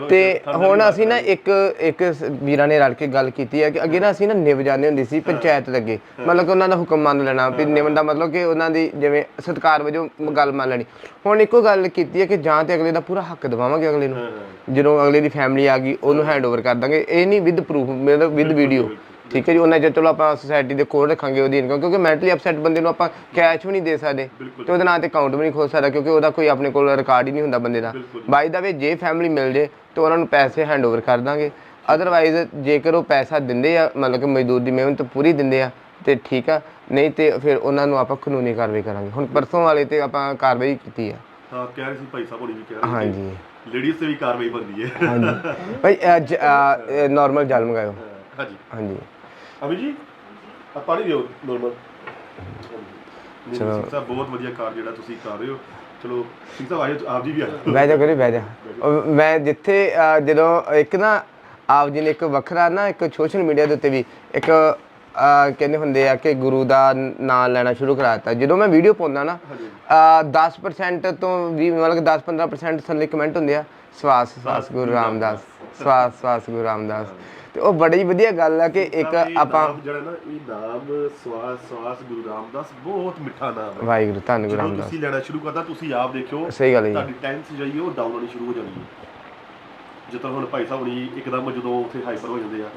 Speaker 1: ਤੇ ਹੁਣ ਅਸੀਂ ਨਾ ਇੱਕ ਇੱਕ ਵੀਰਾਂ ਨੇ ਰਲ ਕੇ ਗੱਲ ਕੀਤੀ ਹੈ ਕਿ ਅੱਗੇ ਨਾ ਅਸੀਂ ਨਾ ਨਿਵ ਜਾਂਦੇ ਹੁੰਦੇ ਸੀ ਪੰਚਾਇਤ ਅੱਗੇ ਮਤਲਬ ਕਿ ਉਹਨਾਂ ਦਾ ਹੁਕਮ ਮੰਨ ਲੈਣਾ ਵੀ ਨਿਵਨ ਦਾ ਮਤਲਬ ਕਿ ਉਹਨਾਂ ਦੀ ਜਿਵੇਂ ਸਤਕਾਰ ਵਜੋਂ ਗੱਲ ਮੰਨ ਲੈਣੀ। ਹੁਣ ਇੱਕੋ ਗੱਲ ਕੀਤੀ ਹੈ ਕਿ ਜਾਂ ਤੇ ਅਗਲੇ ਦਾ ਪੂਰਾ ਹੱਕ ਦਿਵਾਵਾਂਗੇ ਅਗਲੇ ਨੂੰ। ਜਦੋਂ ਅਗਲੇ ਦੀ ਫੈਮਿਲੀ ਆ ਗਈ ਉਹਨੂੰ ਹੈਂਡਓਵਰ ਕਰ ਦਾਂਗੇ। ਇਹ ਨਹੀਂ ਵਿਦ ਪ੍ਰੂਫ ਮਤਲਬ ਵਿਦ ਵੀਡੀਓ ਠੀਕ ਹੈ ਜੀ ਉਹਨਾਂ ਜੇ ਚਲੋ ਆਪਾਂ ਸੁਸਾਇਟੀ ਦੇ ਕੋਲ ਰੱਖਾਂਗੇ ਉਹਦੀ ਇਨਕਮ ਕਿਉਂਕਿ ਮੈਂਟਲੀ ਅਪਸੈਟ ਬੰਦੇ ਨੂੰ ਆਪਾਂ ਕੈਸ਼ ਵੀ ਨਹੀਂ ਦੇ ਸਕਦੇ ਤੇ ਉਹਦੇ ਨਾਂ ਤੇ ਅਕਾਊਂਟ ਵੀ ਨਹੀਂ ਖੋਲ ਸਕਦਾ ਕਿਉਂਕਿ ਉਹਦਾ ਕੋਈ ਆਪਣੇ ਕੋਲ ਰਿਕਾਰਡ ਹੀ ਨਹੀਂ ਹੁੰਦਾ ਬੰਦੇ ਦਾ। ਬਾਈ ਦਾ ਵੇ ਜੇ ਫੈਮਿਲੀ ਮਿਲ ਜੇ ਤੇ ਉਹਨਾਂ ਨੂੰ ਪੈਸੇ ਹੈਂਡਓਵਰ ਕਰ ਦਾਂਗੇ। ਅਦਰਵਾਈਜ਼ ਜੇਕਰ ਉਹ ਪੈਸਾ ਦਿੰਦੇ ਆ ਮਤਲਬ ਕਿ ਮਜ਼ਦੂਰ ਦੀ ਮਿਹਨਤ ਪੂਰੀ ਦਿੰਦੇ ਆ ਤੇ ਠੀਕ ਆ ਨਹੀਂ ਤੇ ਫਿਰ ਉਹਨਾਂ ਨੂੰ ਆਪਾਂ ਕਾਨੂੰਨੀ ਕਾਰਵਾਈ ਕਰਾਂਗੇ। ਹੁਣ ਪਰਸੋਂ ਵਾਲੇ ਤੇ ਆਪਾਂ ਕਾਰਵਾਈ ਕੀਤੀ ਆ।
Speaker 2: ਹਾਂ ਕਹਿ ਰਹੇ ਸੀ ਭਾਈ ਸਾਹਿਬ ਹੋਣੀ ਵੀ ਕਹਿ ਰਹੇ
Speaker 1: ਹਾਂਜੀ।
Speaker 2: ਲੇਡੀਜ਼ ਤੇ ਵੀ ਕਾਰਵਾਈ ਬਣਦੀ ਹੈ।
Speaker 1: ਹਾਂਜੀ। ਭਾਈ ਅੱਜ ਨਾਰਮਲ ਜਲ ਮੰਗਾਇਓ।
Speaker 2: ਹਾਂਜੀ।
Speaker 1: ਹਾਂਜੀ।
Speaker 2: ਅਭੀ ਜੀ? ਆ ਪਾਣੀ ਦਿਓ ਨੋਰਮਲ
Speaker 1: ਚਲੋ।
Speaker 2: ਸਾਹਿਬ ਬਹੁਤ ਵਧੀਆ ਕਾਰ ਜਿਹੜਾ ਤੁਸੀਂ ਕਰ ਰਹੇ ਹੋ। ਚਲੋ ਸਿੰਘ ਸਾਹਿਬ ਆਇਓ ਆਪ ਜੀ ਵੀ ਆਇਓ
Speaker 1: ਬਹਿ ਜਾ ਕਰੀ ਬਹਿ ਜਾ ਉਹ ਮੈਂ ਜਿੱਥੇ ਅਹ, ਜਦੋਂ ਇੱਕ ਨਾ ਆਪ ਜੀ ਨੇ ਇੱਕ ਵੱਖਰਾ ਨਾ ਇੱਕ ਸੋਸ਼ਲ ਮੀਡੀਆ ਦੇ ਉੱਤੇ ਵੀ ਇੱਕ ਅਹ, ਕਹਿੰਦੇ ਹੁੰਦੇ ਆ ਕਿ ਗੁਰੂ ਦਾ ਨਾਮ ਲੈਣਾ ਸ਼ੁਰੂ ਕਰਾ ਦਿੱਤਾ। ਜਦੋਂ ਮੈਂ ਵੀਡੀਓ ਪਾਉਂਦਾ ਨਾ ਅਹ, 10% ਤੋਂ ਵੀ ਮਤਲਬ ਕਿ 10-15% ਥੱਲੇ ਕਮੈਂਟ ਹੁੰਦੇ ਆ। ਸਵਾਸ ਸਵਾਸ ਗੁਰੂ ਰਾਮਦਾਸ ਸਵਾਸ ਸਵਾਸ ਗੁਰੂ ਰਾਮਦਾਸ। ਤੇ ਉਹ ਬੜੀ ਵਧੀਆ ਗੱਲ ਆ ਕਿ ਇੱਕ ਆਪਾਂ
Speaker 2: ਜਿਹੜਾ ਨਾ ਇਹ ਨਾਮ ਸਵਾਸ ਸਵਾਸ ਗੁਰੂ ਰਾਮਦਾਸ ਬਹੁਤ ਮਿੱਠਾ ਨਾਮ ਹੈ।
Speaker 1: ਵਾਹਿਗੁਰੂ ਧੰਨ ਗੁਰੂ ਰਾਮਦਾਸ।
Speaker 2: ਤੁਸੀਂ ਲੈਣਾ ਸ਼ੁਰੂ ਕਰਦਾ ਤੁਸੀਂ ਆਪ ਦੇਖਿਓ
Speaker 1: ਸਹੀ ਗੱਲ ਹੈ।
Speaker 2: ਤੁਹਾਡੀ ਟੈਂਸ ਜਿਹੜੀ ਉਹ ਡਾਊਨ ਹੋਣੀ ਸ਼ੁਰੂ ਹੋ ਜਾਂਦੀ ਹੈ। ਜਦੋਂ ਹੁਣ ਭਾਈ ਸਾਹਿਬ ਹੁਣੀ ਇੱਕਦਮ ਜਦੋਂ ਉੱਥੇ ਹਾਈਪਰ ਹੋ ਜਾਂਦੇ ਆ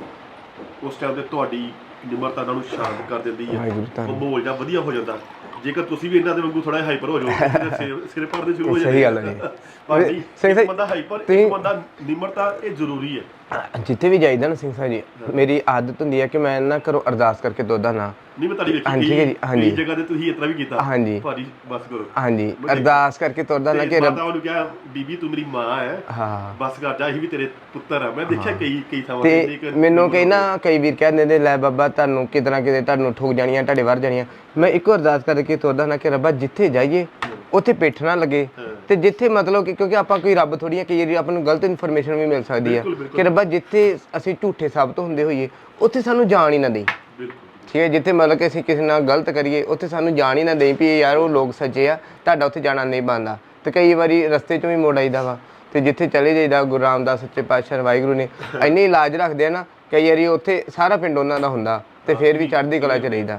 Speaker 2: ਉਸ ਟਾਈਮ ਤੇ ਤੁਹਾਡੀ ਨਿਮਰਤਾ ਉਹਨਾਂ ਨੂੰ ਸ਼ਾਂਤ ਕਰ ਦਿੰਦੀ ਹੈ
Speaker 1: ਵਾਹਿਗੁਰੂ ਧੰਨ
Speaker 2: ਉਹ ਮਾਹੌਲ ਜਾਂ ਵਧੀਆ ਹੋ ਜਾਂਦਾ। ਜੇਕਰ ਤੁਸੀਂ ਵੀ ਇਹਨਾਂ ਦੇ ਵਾਂਗੂ ਥੋੜਾ ਹਾਈਪਰ ਹੋ ਜਾਓ ਸਿਰ ਸਿਰ ਪੜਦੇ ਸ਼ੁਰੂ ਹੋ ਜਾਂਦੇ
Speaker 1: ਸਹੀ ਗੱਲ ਹੈ ਜੀ।
Speaker 2: ਭਾਈ
Speaker 1: ਸਹੀ-
Speaker 2: ਇੱਕ ਬੰਦਾ ਹਾਈਪਰ
Speaker 1: ਤੁਸੀਂ-
Speaker 2: ਇੱਕ ਬੰਦਾ ਨਿਮਰਤਾ ਇਹ ਜ਼ਰੂਰੀ ਹੈ।
Speaker 1: ਜਿੱਥੇ ਵੀ ਜਾਈਦਾ ਨਾ ਸਿੰਘ ਸਾਹਿਬ ਜੀ ਮੇਰੀ ਆਦਤ ਹੁੰਦੀ ਹੈ ਕਿ ਮੈਂ ਨਾ ਘਰੋਂ ਅਰਦਾਸ ਕਰਕੇ ਤੁਰਦਾ ਨਾ
Speaker 2: ਨਹੀਂ ਮੈਂ ਤੁਹਾਡੀ ਵੇਖੀ
Speaker 1: ਹਾਂਜੀ, ਹਾਂਜੀ।
Speaker 2: ਕਈ ਜਗ੍ਹਾ ਤੇ ਤੁਸੀਂ ਇਤਨਾ ਵੀ ਕੀਤਾ।
Speaker 1: ਹਾਂਜੀ।
Speaker 2: ਭਾਜੀ ਬਸ ਕਰੋ।
Speaker 1: ਹਾਂਜੀ ਅਰਦਾਸ ਕਰਕੇ ਤੁਰਦਾ ਨਾ
Speaker 2: ਤੇ
Speaker 1: ਕਿ ਰੱਬ
Speaker 2: ਮਾਤਾ ਨੂੰ ਕਿਹਾ ਬੀਬੀ ਤੂੰ ਮੇਰੀ ਮਾਂ ਹੈ।
Speaker 1: ਹਾਂ।
Speaker 2: ਬਸ ਕਰ ਜਾ ਅਸੀਂ ਵੀ ਤੇਰੇ ਪੁੱਤਰ ਆ ਮੈਂ ਦੇਖਿਆ ਕਈ ਕਈ ਥਾਵਾਂ ਤੇ ਇੱਕ
Speaker 1: ਮੈਨੂੰ ਕਈ ਨਾ ਕਈ ਵੀਰ ਕਹਿੰਦੇ ਨੇ ਲੈ ਬਾਬਾ ਤੁਹਾਨੂੰ ਕਿਤੇ ਤੁਹਾਨੂੰ ਠੋਕ ਜਾਣੀਆਂ ਤੁਹਾਡੇ ਵਰ ਜਾਣੀਆਂ। ਮੈਂ ਇੱਕੋ ਅਰਦਾਸ ਕਰਕੇ ਤੁਰਦਾ ਨਾ ਕਿ ਰੱਬਾ ਜਿੱਥੇ ਜਾਈਏ ਉੱਥੇ ਪਿੱਠ ਨਾ ਲੱਗੇ। ਤੇ ਜਿੱਥੇ ਮਤਲਬ ਕਿ ਕਿਉਂਕਿ ਆਪਾਂ ਕੋਈ ਰੱਬ ਥੋੜੀ ਹੈ ਕਿ ਜਿਹੜੀ ਆਪਾਂ ਨੂੰ ਗਲਤ ਇਨਫੋਰਮੇਸ਼ਨ ਵੀ ਮਿਲ ਸਕਦੀ ਹੈ
Speaker 2: ਬਿਲਕੁਲ, ਬਿਲਕੁਲ।
Speaker 1: ਕਿ ਰੱਬਾ ਜਿੱਥੇ ਅਸੀਂ ਝੂਠੇ ਸਾਬਤ ਹੁੰਦੇ ਹੋਈਏ ਉੱਥੇ ਸਾਨੂੰ ਜਾਣ ਹੀ ਨਾ ਦੇਈ।
Speaker 2: ਬਿਲਕੁਲ।
Speaker 1: ਠੀਕ ਹੈ ਜਿੱਥੇ ਮਤਲਬ ਕਿ ਅਸੀਂ ਕਿਸੇ ਨਾਲ ਗਲਤ ਕਰੀਏ ਉੱਥੇ ਸਾਨੂੰ ਜਾਣ ਹੀ ਨਾ ਦੇਈ ਵੀ ਯਾਰ ਉਹ ਲੋਕ ਸੱਚੇ ਆ ਤੁਹਾਡਾ ਉੱਥੇ ਜਾਣਾ ਨਹੀਂ ਬਣਦਾ। ਤੇ ਕਈ ਵਾਰੀ ਰਸਤੇ 'ਚੋਂ ਵੀ ਮੋੜ ਆਈਦਾ ਵਾ ਤੇ ਜਿੱਥੇ ਚਲੇ ਜਾਈਦਾ ਗੁਰੂ ਰਾਮਦਾਸ ਸੱਚੇ ਪਾਤਸ਼ਾਹ ਵਾਹਿਗੁਰੂ ਨੇ ਇੰਨੀ ਇਲਾਜ ਰੱਖਦੇ ਆ ਨਾ ਕਈ ਵਾਰੀ ਉੱਥੇ ਸਾਰਾ ਪਿੰਡ ਉਹਨਾਂ ਦਾ ਹੁੰਦਾ ਤੇ ਫਿਰ ਵੀ ਚੜ੍ਹਦੀ ਕਲਾ 'ਚ ਰਹੀਦਾ।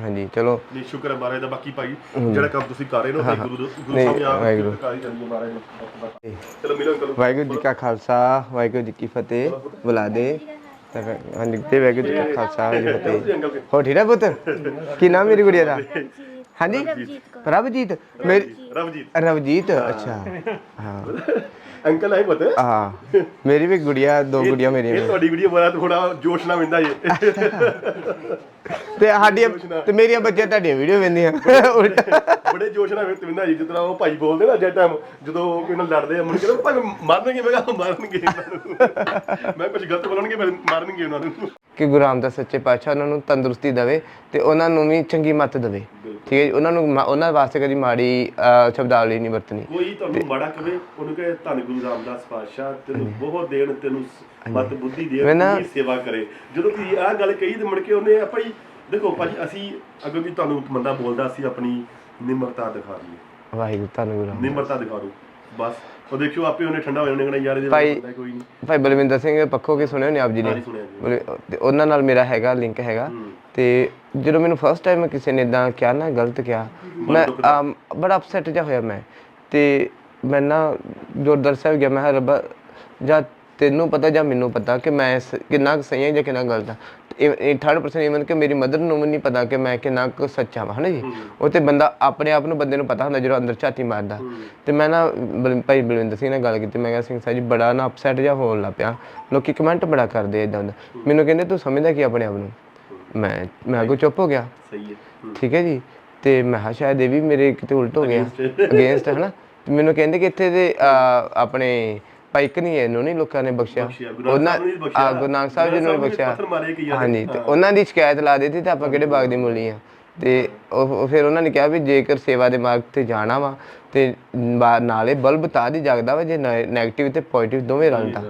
Speaker 1: ਹਾਂਜੀ ਚਲੋ।
Speaker 2: ਨਹੀਂ ਸ਼ੁਕਰ ਹੈ ਮਹਾਰਾਜ ਦਾ ਬਾਕੀ ਭਾਈ ਜਿਹੜਾ ਕੰਮ ਤੁਸੀਂ ਕਰ ਰਹੇ ਹੋ ਗੁਰੂ ਗੁਰੂ ਸਾਹਿਬ ਆਪ। ਕਰ ਹੈ ਮਹਾਰਾਜ ਨੇ ਚਲੋ ਮਿਲੋ
Speaker 1: ਵਾਹਿਗੁਰੂ ਜੀ ਕਾ ਖਾਲਸਾ ਵਾਹਿਗੁਰੂ ਜੀ ਕੀ ਫਤਿਹ। ਬੁਲਾ ਦੇ। ਤਾਂ ਫਿਰ- ਹਾਂਜੀ ਤੇ ਵਾਹਿਗੁਰੂ ਜੀ ਕਾ ਖਾਲਸਾ ਵਾਹਿਗੁਰੂ ਜੀ ਕੀ ਫਤਿਹ।
Speaker 2: ਅੰਕਲ ਕੇ
Speaker 1: ਹੋ ਠੀਕ ਹੈ ਪੁੱਤ? ਕੀ ਨਾਮ ਮੇਰੀ ਗੁੜੀਆ ਦਾ? ਹਾਂਜੀ? ਪ੍ਰਭਜੀਤ ਮੇਰੀ
Speaker 2: ਰਵਜੀਤ।
Speaker 1: ਰਵਜੀਤ। ਅੱਛਾ। ਹਾਂ।
Speaker 2: ਅੰਕਲ ਆਏ ਪਤਾ?
Speaker 1: ਹਾਂ। ਮੇਰੀ ਵੀ ਗੁੜੀਆ ਦੋ ਗੁੜੀਆਂ
Speaker 2: ਇਹ
Speaker 1: ਮੇਰੀਆਂ
Speaker 2: ਤੁਹਾਡੀ ਵੀਡੀਓ ਬੜਾ ਥੋੜਾ ਜੋਸ਼ ਨਾ ਮਿਲਦਾ ਜੇ।
Speaker 1: ਤੇ ਸਾਡੀਆਂ ਤੇ ਮੇਰੀਆਂ ਬੱਚੀਆਂ ਤੁਹਾਡੀਆਂ ਵੀਡੀਓ ਵੇਂਦੀਆਂ
Speaker 2: ਬੜੇ ਜੋਸ਼ ਨਾਲ ਮਿਲਦਾ ਜੀ ਜਿੱਦਾਂ ਉਹ ਭਾਈ ਬੋਲਦੇ ਨਾ ਜੇ ਟਾਈਮ ਜਦੋਂ ਉਹ ਕੋਈ ਨਾਲ ਲੜਦੇ ਆ ਮੈਨੂੰ ਕਹਿੰਦਾ ਭਾਈ ਮਾਰਨਗੇ ਮੈਂ ਕਿਹਾ ਮਾਰਨਗੇ ਮੈਂ ਕੁਝ ਗਲਤ ਬੋਲਣਗੇ ਮੈਂ ਮਾਰਨਗੇ ਉਹਨਾਂ ਨੂੰ।
Speaker 1: ਕਿ ਗੁਰੂ ਰਾਮਦਾਸ ਸੱਚੇ ਪਾਤਸ਼ਾਹ ਉਹਨਾਂ ਨੂੰ ਤੰਦਰੁਸਤੀ ਦੇਵੇ ਤੇ ਉਹਨਾਂ ਨੂੰ ਵੀ ਚੰਗੀ ਮੱਤ ਦੇਵੇ। ਠੀਕ ਹੈ ਉਹਨਾਂ ਨੂੰ ਉਹਨਾਂ ਵਾਸਤੇ ਕਦੀ ਮਾੜੀ ਸ਼ਬਦਾਵਲੀ ਨਹੀਂ ਵਰਤਣੀ।
Speaker 2: ਕੋਈ ਤੁਹਾਨੂੰ ਮਾੜਾ ਕਵੇ ਉਹਨੂੰ ਕਹੇ ਧੰਨ ਗੁਰੂ ਰਾਮਦਾਸ ਪਾਤਸ਼ਾਹ ਤੈਨੂੰ ਬਹੁਤ ਦੇਣ ਤੈਨੂੰ ਮਤ ਬੁੱਧੀ ਦੇ ਤੇਰੀ ਸੇਵਾ ਕਰੇ। ਜਦੋਂ ਤੁਸੀਂ ਆਹ ਗੱਲ ਕਹੀ ਤੇ ਮੁੜ ਕੇ ਉਹਨੇ ਭਾਈ ਦੇਖੋ ਭਾਜੀ ਅਸੀਂ ਅਗਰ ਵੀ ਤੁਹਾਨੂੰ ਬੰਦਾ ਬੋਲਦਾ ਅਸੀਂ ਆਪਣੀ ਨਿਮਰਤਾ ਦਿਖਾ ਦਈਏ।
Speaker 1: ਵਾਹਿਗੁਰੂ ਤੁਹਾਨੂੰ
Speaker 2: ਨਿਮਰਤਾ ਦਿਖਾ ਦਿਓ। ਬਸ। ਉਹ ਦੇਖਿਓ ਆਪੇ ਉਹਨੇ ਠੰਡਾ ਹੋ ਜਾਣਾ ਕਹਿੰਦਾ ਯਾਰ ਇਹਦੇ ਬੰਦਾ ਕੋਈ ਨਹੀਂ।
Speaker 1: ਭਾਈ ਬਲਵਿੰਦਰ ਸਿੰਘ ਪੱਖੋ ਕੇ ਸੁਣਿਆ ਨੇ ਆਪ ਜੀ ਨੇ? ਉਹਨਾਂ ਨਾਲ ਮੇਰਾ ਹੈਗਾ ਲਿੰਕ ਹੈਗਾ। ਤੇ ਜਦੋਂ ਮੈਨੂੰ ਫਸਟ ਟਾਈਮ ਕਿਸੇ ਨੇ ਇਦਾਂ ਕਿਹਾ ਨਾ ਗਲਤ ਕਿਹਾ ਮੈਂ ਬੜਾ ਅਪਸੈਟ ਜਿਹਾ ਹੋਇਆ ਮੈਂ। ਤੇ ਮੈਂ ਨਾ ਗੁਰਦੁਆਰਾ ਸਾਹਿਬ ਗਿਆ ਮੈਂ ਰੱਬਾ ਜਾਂ ਤੈਨੂੰ ਪਤਾ ਜਾਂ ਮੈਨੂੰ ਪਤਾ ਕਿ ਮੈਂ ਸ- ਕਿੰਨਾ ਕੁ ਸਹੀ ਹਾਂ ਜਾਂ ਕਿੰਨਾ ਗਲਤ ਹਾਂ। ਇਹ 30% ਇਵਨ ਕਿ ਮੇਰੀ ਮਦਰ ਨੂੰ ਵੀ ਨਹੀਂ ਪਤਾ ਕਿ ਮੈਂ ਕਿੰਨਾ ਕੁ ਸੱਚਾ ਹਾਂ ਹਨਾ ਜੀ? ਉਹ ਤੇ ਬੰਦਾ ਆਪਣੇ ਆਪ ਨੂੰ ਬੰਦੇ ਨੂੰ ਪਤਾ ਹੁੰਦਾ ਜਦੋਂ ਅੰਦਰ ਝਾਤੀ ਮਾਰਦਾ। ਤੇ ਮੈਂ ਨਾ ਬਲ- ਭਾਈ ਬਲਵਿੰਦਰ ਸਿੰਘ ਨਾਲ ਗੱਲ ਕੀਤੀ ਮੈਂ ਕਿਹਾ ਸਿੰਘ ਸਾਹਿਬ ਜੀ ਬੜਾ ਨਾ ਅਪਸੈਟ ਜਿਹਾ ਹੋਣ ਲੱਗ ਪਿਆ। ਲੋਕੀ ਕਮੈਂਟ ਬੜਾ ਕਰਦੇ ਇਦਾਂ ਦਾ। ਮੈਨੂੰ ਕਹਿੰਦੇ ਤੂੰ ਸਮਝਦਾ ਕੀ ਆਪਣੇ ਆਪ ਨੂੰ? ਮੈਂ ਮੈਂ ਅੱਗੋਂ ਚੁੱਪ ਹੋ ਗਿਆ?
Speaker 2: ਸਹੀ ਹੈ। ਹੂੰ।
Speaker 1: ਠੀਕ ਹੈ ਜੀ? ਤੇ ਮੈਂ ਕਿਹਾ ਸ਼ਾਇਦ ਇਹ ਵੀ ਮੇਰੇ ਕਿਤੇ ਉਲਟ ਹੋ ਗਿਆ ਅਗੇਂਸਟ ਹੈ ਨਾ ਤੇ ਮੈਨੂੰ ਕਹਿੰਦੇ ਕਿ ਇੱਥੇ ਦੇ ਅਹ, ਆਪਣੇ ਪਾਈਕ ਨਹੀਂ ਇਹਨੂੰ ਨਹੀਂ ਲੋਕਾਂ ਨੇ ਬਖਸ਼ਿਆ।
Speaker 2: ਬਖਸ਼ਿਆ, ਗੁਰੂ ਨਾਨਕ
Speaker 1: ਉਹਨਾਂ
Speaker 2: ਸਾਹਿਬ ਨੇ ਵੀ ਬਖਸ਼ਿਆ।
Speaker 1: ਆ, ਗੁਰੂ ਨਾਨਕ ਸਾਹਿਬ ਜੀ ਨੂੰ
Speaker 2: ਨਾਨਕ
Speaker 1: ਬਖਸ਼ਿਆ।
Speaker 2: ਸਾਹਿਬ ਨੇ ਪੱਥਰ ਮਾਰੇ ਕਈਆਂ ਦੇ।
Speaker 1: ਹਾਂਜੀ ਤੇ ਉਹਨਾਂ ਦੀ ਸ਼ਿਕਾਇਤ ਲਾ ਦਿੱਤੀ ਤੇ ਆਪਾਂ ਕਿਹੜੇ ਬਾਗ ਦੀ ਮੁੱਲੀ ਆ। ਤੇ ਉਹ ਉਹ ਫਿਰ ਉਹਨਾਂ ਨੇ ਕਿਹਾ ਵੀ ਜੇਕਰ ਸੇਵਾ ਦੇ ਮਾਰਗ ਤੇ ਜਾਣਾ ਵਾ ਤੇ ਬਾ- ਨਾਲੇ ਬਲਬ ਤਾਂ ਦੀ ਜਗਦਾ ਵਾ ਜੇ 네ਗੇਟਿਵ ਤੇ ਪੋਜ਼ਿਟਿਵ ਦੋਵੇਂ ਰਲਦਾ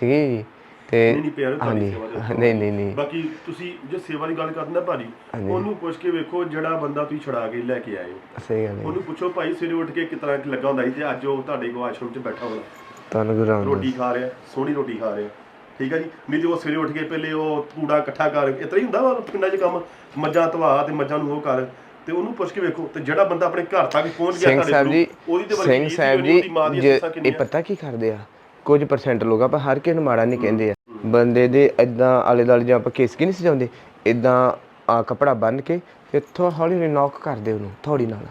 Speaker 1: ਠੀਕ ਹੈ ਜੀ? ਤੇ
Speaker 2: ਨਹੀਂ ਨਹੀਂ ਪਿਆਰ ਤੁਹਾਡੀ
Speaker 1: ਹਾਂਜੀ।
Speaker 2: ਸੇਵਾ ਦੇ ਉੱਤੇ।
Speaker 1: ਨਹੀਂ ਨਹੀਂ ਨਹੀਂ।
Speaker 2: ਬਾਕੀ ਤੁਸੀਂ ਜੋ ਸੇਵਾ ਦੀ ਗੱਲ ਕਰਦੇ ਨਾ ਭਾਜੀ ਉਹਨੂੰ ਪੁੱਛ ਕੇ ਵੇਖੋ ਜਿਹੜਾ ਬੰਦਾ ਤੁਸੀਂ ਛੜਾ ਕੇ ਲੈ ਕੇ ਆਏ ਹੋ।
Speaker 1: ਸਹੀ ਗੱਲ ਹੈ
Speaker 2: ਉਹਨੂੰ ਪੁੱਛੋ ਭਾਈ ਸਵੇਰੇ ਉੱਠ ਕੇ ਕਿਤਨਾ ਲੱਗਾ ਹੁੰਦਾ ਸੀ ਤੇ ਅੱਜ ਉਹ ਤੁਹਾਡੇ ਕੋਲ ਆਸ਼ਰਮ 'ਚ ਬੈਠਾ ਹੋਣਾ।
Speaker 1: ਤੁਹਾਨੂੰ ਗੁਰੂ ਰਾਮਦਾਸ
Speaker 2: ਰੋਟੀ ਖਾ ਰਿਹਾ ਸੋਹਣੀ ਰੋਟੀ ਖਾ ਰਿਹਾ। ਠੀਕ ਹੈ ਜੀ? ਨਹੀਂ ਤੇ ਉਹ ਸਵੇਰੇ ਉੱਠ ਕੇ ਪਹਿਲੇ ਉਹ ਕੂੜਾ ਇਕੱਠਾ ਕਰ ਇਤਰਾ ਹੀ ਹੁੰਦਾ ਵਾ ਪਿੰਡਾਂ 'ਚ ਕੰਮ? ਮੱਝਾਂ ਧਵਾ ਤੇ ਮੱਝਾਂ ਨੂੰ ਉਹ ਕਰ ਤੇ ਉਹਨੂੰ ਪੁੱਛ ਕੇ ਵੇਖੋ ਤੇ ਜਿਹੜਾ ਬੰਦਾ ਆਪਣੇ ਘਰ ਤੱਕ ਪਹੁੰਚ ਗਿਆ
Speaker 1: ਸਿੰਘ ਸਾਹਿਬ ਜੀ
Speaker 2: ਉਹਦੀ ਤੇ
Speaker 1: ਸਿੰਘ ਸਾਹਿਬ ਜੀ ਜੇ ਇਹ ਪਤਾ ਕੀ ਕਰਦੇ ਆ? ਕੁਝ ਪਰਸੈਂਟ ਲੋਕ ਆਪਾਂ ਹਰ ਕਿਸੇ ਨੂੰ ਮਾੜਾ ਨਹੀਂ ਕਹਿੰਦੇ ਆ। ਬੰਦੇ ਦੇ ਇਦਾਂ ਆਲੇ ਦਾਲੇ ਜਾਂ ਆਪਾਂ ਕੇਸ ਕੀ ਨਹੀਂ ਸਜਾਉਂਦੇ ਇਦਾਂ ਆ ਕਪੜਾ ਬੰਨ ਕੇ ਫਿਰ ਥੋੜਾ ਹੌਲੀ ਹੌਲੀ ਨੌਕ ਕਰਦੇ ਉਹਨੂੰ ਥੋੜੀ ਨਾਲ।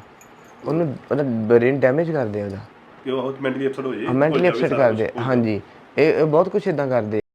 Speaker 1: ਉਹਨੂੰ ਉਹਦਾ ਬ੍ਰੇਨ ਡੈਮੇਜ ਕਰਦੇ ਆ ਉਹਦਾ।
Speaker 2: ਕਿ ਉਹ ਮੈਂਟਲੀ ਅਪਸੈਟ ਹੋ ਜੇ
Speaker 1: ਮੈਂਟਲੀ ਅਪਸੈਟ ਕਰਦੇ। ਹਾਂਜੀ ਇਹ ਇਹ ਬਹੁਤ ਕੁਝ ਇਦਾਂ ਕਰਦੇ